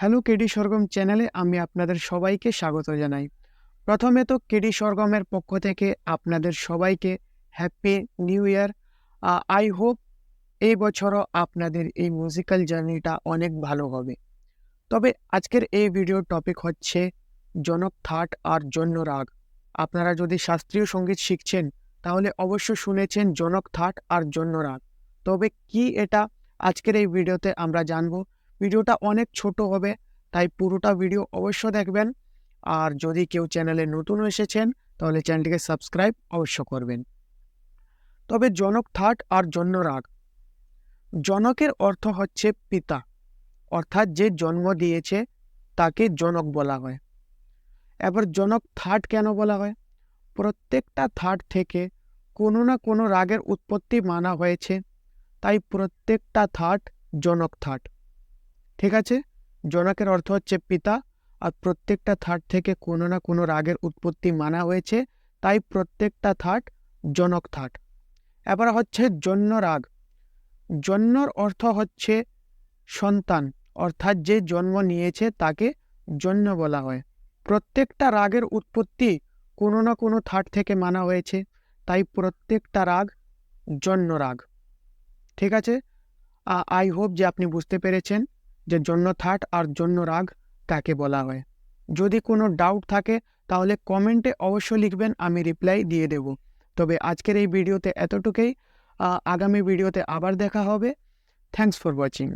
Hello KD সরগম চ্যানেলে আমি আপনাদের সবাইকে স্বাগত জানাই। প্রথমে তো কেডি সরগমের পক্ষ থেকে আপনাদের সবাইকে happy new year. I hope এই বছরও আপনাদের এই মিউজিক্যাল জার্নিটা অনেক ভালো হবে। তবে আজকের এই ভিডিওর টপিক হচ্ছে জনক থাট আর জন্য রাগ। আপনারা যদি শাস্ত্রীয় সংগীত শিখছেন, তাহলে অবশ্য শুনেছেন জনক থাট আর জন্য রাগ। তবে কি এটা? আজকের এই ভিডিওতে আমরা জানব ভিডিওটা অনেক ছোট হবে, তাই পুরোটা ভিডিও অবশ্য দেখবেন। আর যদি কেউ চ্যানেলে নতুন এসেছেন, তাহলে চ্যানেলটিকে সাবস্ক্রাইব অবশ্য করবেন। তবে জনক থাট আর জন্য রাগ। জনকের অর্থ হচ্ছে পিতা, অর্থাৎ যে জন্ম দিয়েছে, তাকে জনক বলা হয়। এবার জনক থাট কেন বলা হয়? প্রত্যেকটা থাট থেকে কোনো না কোনো রাগের উৎপত্তি মানা হয়েছে, তাই প্রত্যেকটা থাট জনক থাট ঠিক আছে? জনকের অর্থ হচ্ছে পিতা, আর প্রত্যেকটা থাট থেকে কোনো না কোনো রাগের উৎপত্তি মানা হয়েছে, তাই প্রত্যেকটা থাট জনক থাট। এবার হচ্ছে জন্য রাগ। জন্যর অর্থ হচ্ছে সন্তান, অর্থাৎ যে জন্ম নিয়েছে তাকে জন্য বলা হয়। প্রত্যেকটা রাগের উৎপত্তি কোনো না কোনো থাট থেকে মানা হয়েছে, তাই প্রত্যেকটা রাগ জন্য রাগ। ঠিক আছে? আই হোপ যে আপনি বুঝতে পেরেছেন। যে জন্য থাট আর জন্য রাগ কাকে বলা হয়। যদি কোনো ডাউট থাকে, তাহলে কমেন্টে অবশ্যই লিখবেন, আমি রিপ্লাই দিয়ে দেব। তবে আজকের এই ভিডিওতে এতটুকুই। আগামী ভিডিওতে আবার দেখা হবে। Thanks for watching